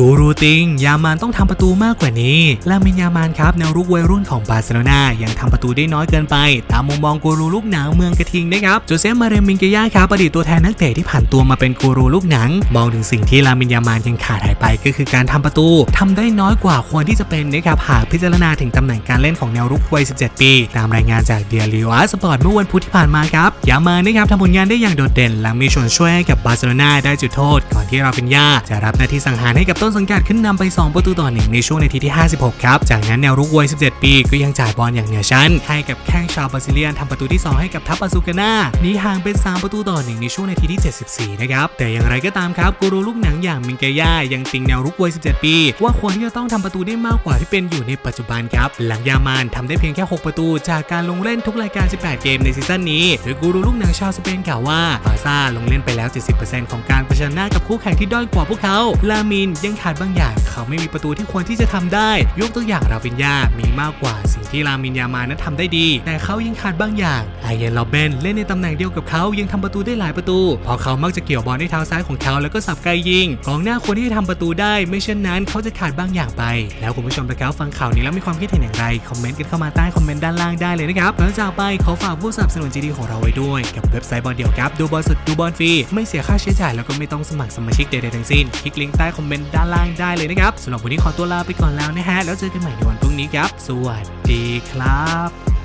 กูรูติง ยามานต้องทำประตูมากกว่านี้ลามินยามานครับแนวรุกวัยรุ่นของบาร์เซโลนายังทำประตูได้น้อยเกินไป ตามมุมมองกูรูลูกหนังเมืองกระทิงนะครับโจเซฟมาเรมินเกยาครับอดีตตัวแทนนักเตะที่ผ่านตัวมาเป็นกูรูลูกหนัง มองถึงสิ่งที่ลามินยามานยังขาดหายไปก็คือการทำประตูทำได้น้อยกว่าควรที่จะเป็นนะครับหากพิจารณาถึงตำแหน่งการเล่นของแนวรุกวัย 17 ปี ตามรายงานจากเดียริวอาสปอร์ตเมื่อวันพุธที่ผ่านมาครับยามานนะครับทำผลงานได้อย่างโดดเด่นหลังมีส่วนช่วยให้กับบาร์เซโลนาได้จุดโทษก่อนที่ราฟินยาจะรับหน้าที่สังหารให้กับตนสังกัดขึ้นนำไป 2 ประตูต่อหนึ่งในช่วงนาทีที่ 56 ครับ จากนั้นแนวรุกวัย 17 ปีก็ยังจ่ายบอลอย่างเหนือชั้น ให้กับแข้งชาวบราซิเลียนทำประตูที่ 2 ให้กับทัพอาซูกาน่าหนีห่างเป็น 3 ประตูต่อหนึ่งในช่วงนาทีที่ 74 นะครับ แต่อย่างไรก็ตามครับกูรูลูกหนังอย่างมิงเกย่ายังติงแนวรุกวัย 17 ปี ว่าควรที่จะต้องทำประตูได้มากกว่าที่เป็นอยู่ในปัจจุบันครับ หลังยามานทำได้เพียงแค่ 6 ประตู จากการลงเล่นทุกรายการ 18 เกมในซีซั่นนี้โดยกูรูลูกหนังชาวสเปนกล่าวว่าบาซ่าลงเล่นไปแล้ว 70%ของการเผชิญหน้ากับคู่แข่งที่ด้อยกว่าพวกเขาลามินยังขาดบางอย่าง เขาไม่มีประตูที่ควรที่จะทำได้ ยกตัวอย่างราฟินยา มีมากกว่าสิ่งที่ลามินยามานั้นทำได้ดี แต่เขายังขาดบางอย่างไอเยนลอเบนเล่นในตำแหน่งเดียวกับเขายังทำประตูได้หลายประตูเพราะเขามักจะเกี่ยวบอลด้วยเท้าซ้ายของเขาแล้วก็สับไกลยิงกองหน้าควรที่จะทำประตูได้ ไม่เช่นนั้นเขาจะขาดบางอย่างไป แล้วคุณผู้ชมนะครับฟังข่าวนี้แล้วมีความคิดเห็นอย่างไรคอมเมนต์กันเข้ามาใต้คอมเมนต์ด้านล่างได้เลยนะครับแล้วจากไปขอฝากผู้สนับสนุนจีดีของเราไว้ด้วยกับเว็บไซต์บอลเดียวครับดูบอลสดดูบอลฟรีไม่เสียค่าใช้จ่ายแล้วก็ไม่ต้องสมัครสมาชิกใดๆทั้งสิ้นคลิกลิงก์ใต้คอมเมนต์ด้านล่างได้เลยนะครับสำหรับวันนี้ขอตัวลาไปก่อนแล้วนะฮะแล้วเจอกันใหม่ในวันพรุ่งนี้ครับ สวัสดีครับ